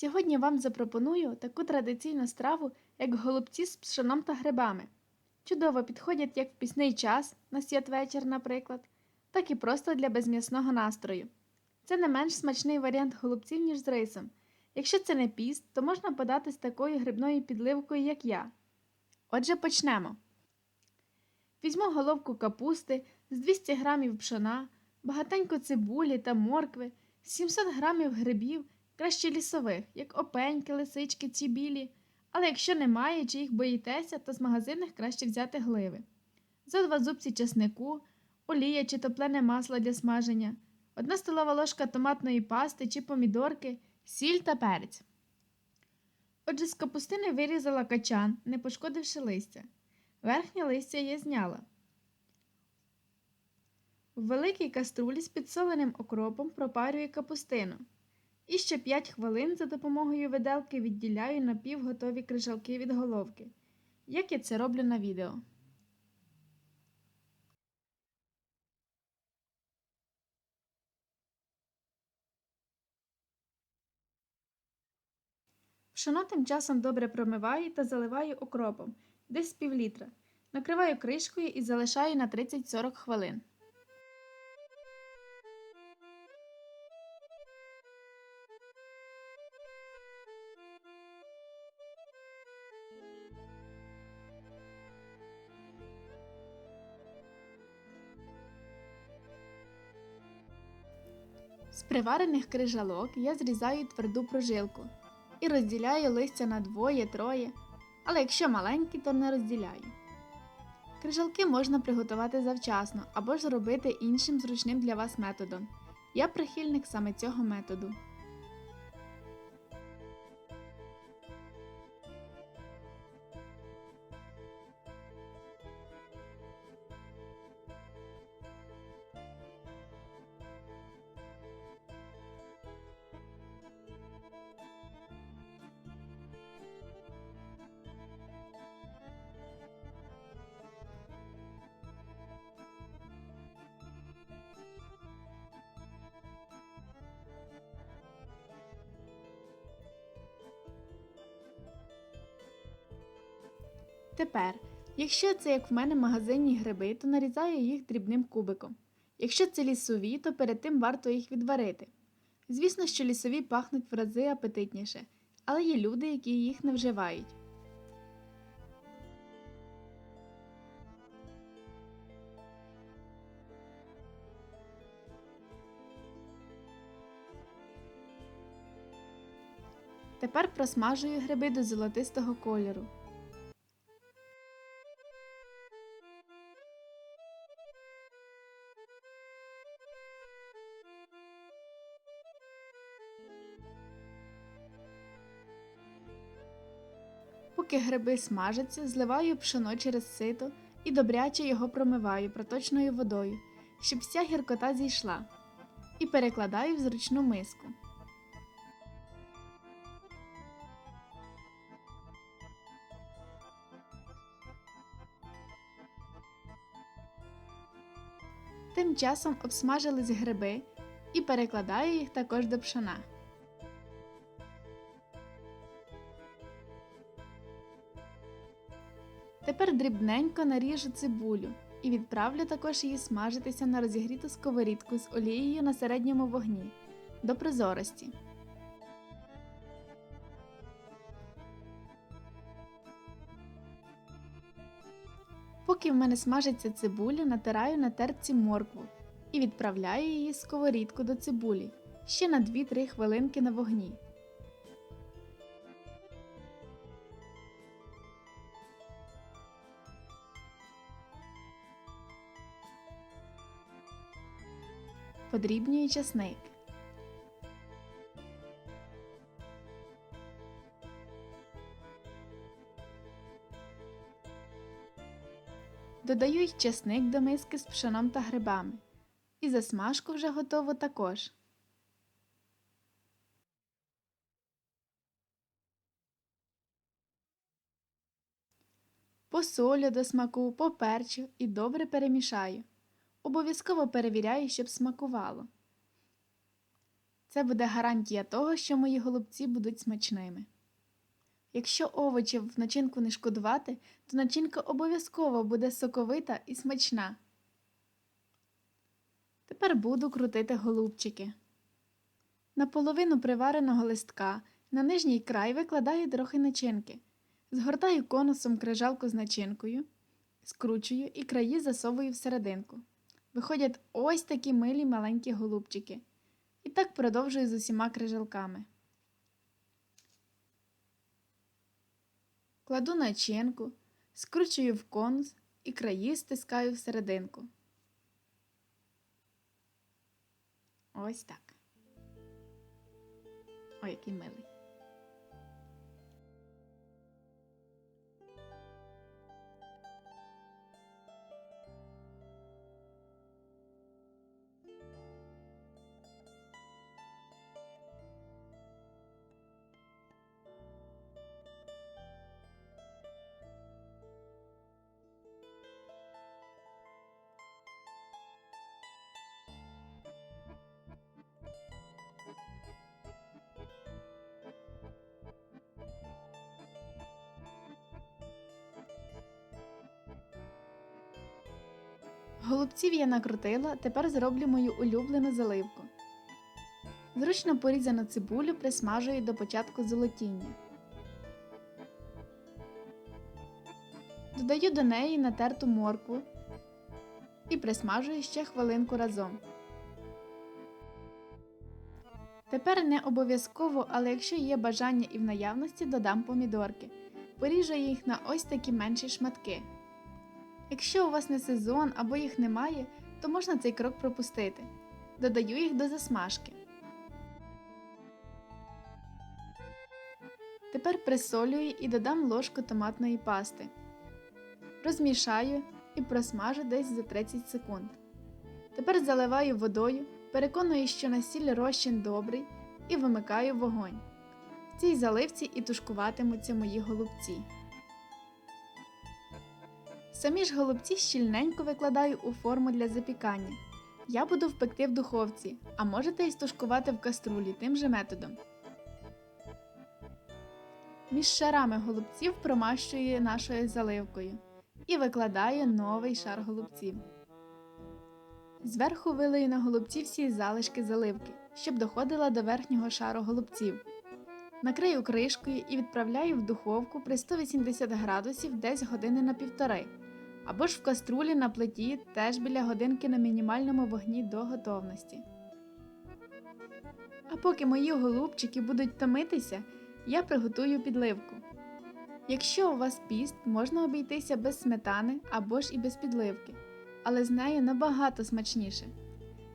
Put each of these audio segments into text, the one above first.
Сьогодні вам запропоную таку традиційну страву, як голубці з пшеном та грибами. Чудово підходять як в пісний час, на святвечір, наприклад, так і просто для безм'ясного настрою. Це не менш смачний варіант голубців, ніж з рисом. Якщо це не піст, то можна подати з такою грибною підливкою, як я. Отже, почнемо. Візьму головку капусти з 200 г пшона, багатенько цибулі та моркви, 700 г грибів, краще лісових, як опеньки, лисички ці білі. Але якщо немає чи їх боїтеся, то з магазинних краще взяти гливи. За два зубці чеснику, олія чи топлене масло для смаження, одна столова ложка томатної пасти чи помідорки, сіль та перець. Отже, з капустини вирізала качан, не пошкодивши листя. Верхнє листя я зняла. В великій каструлі з підсоленим окропом пропарюю капустину. І ще 5 хвилин за допомогою виделки відділяю напівготові крижалки від головки, як я це роблю на відео. Пшено тим часом добре промиваю та заливаю окропом, десь з півлітра. Накриваю кришкою і залишаю на 30-40 хвилин. З приварених крижалок я зрізаю тверду прожилку і розділяю листя на двоє-троє, але якщо маленькі, то не розділяю. Крижалки можна приготувати завчасно або ж зробити іншим зручним для вас методом. Я прихильник саме цього методу. Тепер, якщо це як в мене магазинні гриби, то нарізаю їх дрібним кубиком. Якщо це лісові, то перед тим варто їх відварити. Звісно, що лісові пахнуть в рази апетитніше, але є люди, які їх не вживають. Тепер просмажую гриби до золотистого кольору. Поки гриби смажаться, зливаю пшено через сито і добряче його промиваю проточною водою, щоб вся гіркота зійшла, і перекладаю в зручну миску. Тим часом обсмажились гриби і перекладаю їх також до пшона. Дрібненько наріжу цибулю і відправлю також її смажитися на розігріту сковорідку з олією на середньому вогні до прозорості. Поки в мене смажиться цибуля, натираю на терці моркву і відправляю її сковорідку до цибулі ще на 2-3 хвилинки на вогні. Подрібнюю часник. Додаю й чесник до миски з пшеном та грибами. І засмажку вже готово також. Посолю до смаку, поперчу і добре перемішаю. Обов'язково перевіряю, щоб смакувало. Це буде гарантія того, що мої голубці будуть смачними. Якщо овочів в начинку не шкодувати, то начинка обов'язково буде соковита і смачна. Тепер буду крутити голубчики. На половину привареного листка на нижній край викладаю трохи начинки. Згортаю конусом крижалку з начинкою, скручую і краї засовую всерединку. Виходять ось такі милі маленькі голубчики. І так продовжую з усіма крижалками. Кладу начинку, скручую в конус і краї стискаю всерединку. Ось так. Ой, який милий. Голубців я накрутила, тепер зроблю мою улюблену заливку. Зручно порізану цибулю присмажую до початку золотіння. Додаю до неї натерту моркву і присмажую ще хвилинку разом. Тепер не обов'язково, але якщо є бажання і в наявності, додам помідорки. Поріжу їх на ось такі менші шматки. Якщо у вас не сезон або їх немає, то можна цей крок пропустити. Додаю їх до засмажки. Тепер присолюю і додам ложку томатної пасти. Розмішаю і просмажу десь за 30 секунд. Тепер заливаю водою, переконую, що на сіль розчин добрий, і вимикаю вогонь. В цій заливці і тушкуватимуться мої голубці. Самі ж голубці щільненько викладаю у форму для запікання. Я буду впекти в духовці, а можете і стушкувати в каструлі тим же методом. Між шарами голубців промащую нашою заливкою і викладаю новий шар голубців. Зверху вилию на голубці всі залишки заливки, щоб доходила до верхнього шару голубців. Накрию кришкою і відправляю в духовку при 180 градусів десь години на півтори, або ж в каструлі на плиті теж біля годинки на мінімальному вогні до готовності. А поки мої голубчики будуть томитися, я приготую підливку. Якщо у вас піст, можна обійтися без сметани або ж і без підливки, але з нею набагато смачніше.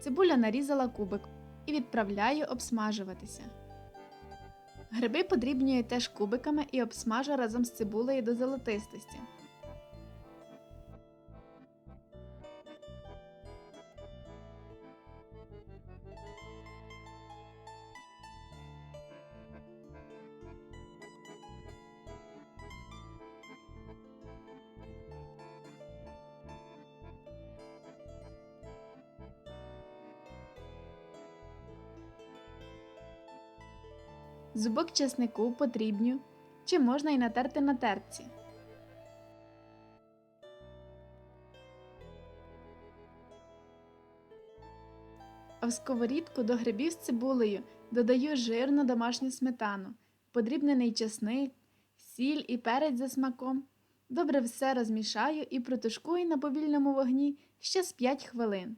Цибуля нарізала кубик і відправляю обсмажуватися. Гриби подрібнюю теж кубиками і обсмажу разом з цибулею до золотистості. Зубок чеснику потрібню, чи можна й натерти на терці. А в сковорідку до грибів з цибулею додаю жирну домашню сметану, подрібнений чесник, сіль і перець за смаком. Добре все розмішаю і протушкую на повільному вогні ще з 5 хвилин.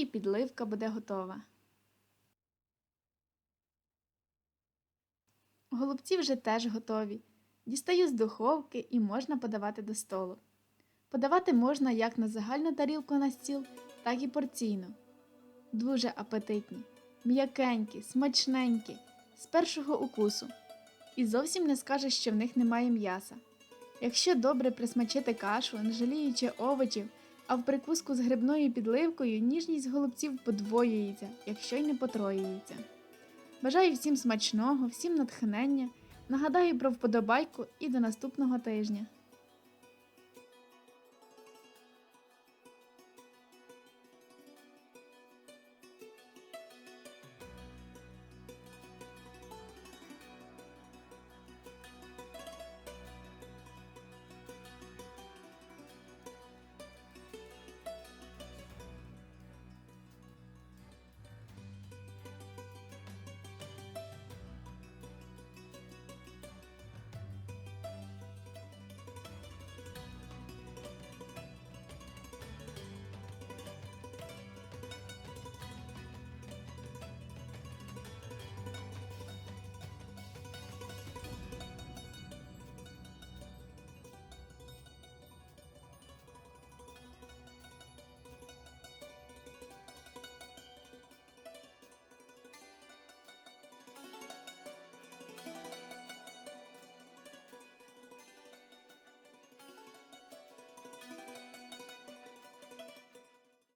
І підливка буде готова. Голубці вже теж готові. Дістаю з духовки і можна подавати до столу. Подавати можна як на загальну тарілку на стіл, так і порційно. Дуже апетитні, м'якенькі, смачненькі, з першого укусу. І зовсім не скажеш, що в них немає м'яса. Якщо добре присмачити кашу, не жаліючи овочів, А в прикуску з грибною підливкою ніжність голубців подвоюється, якщо й не потроюється. Бажаю всім смачного, всім натхнення. Нагадаю про вподобайку і до наступного тижня.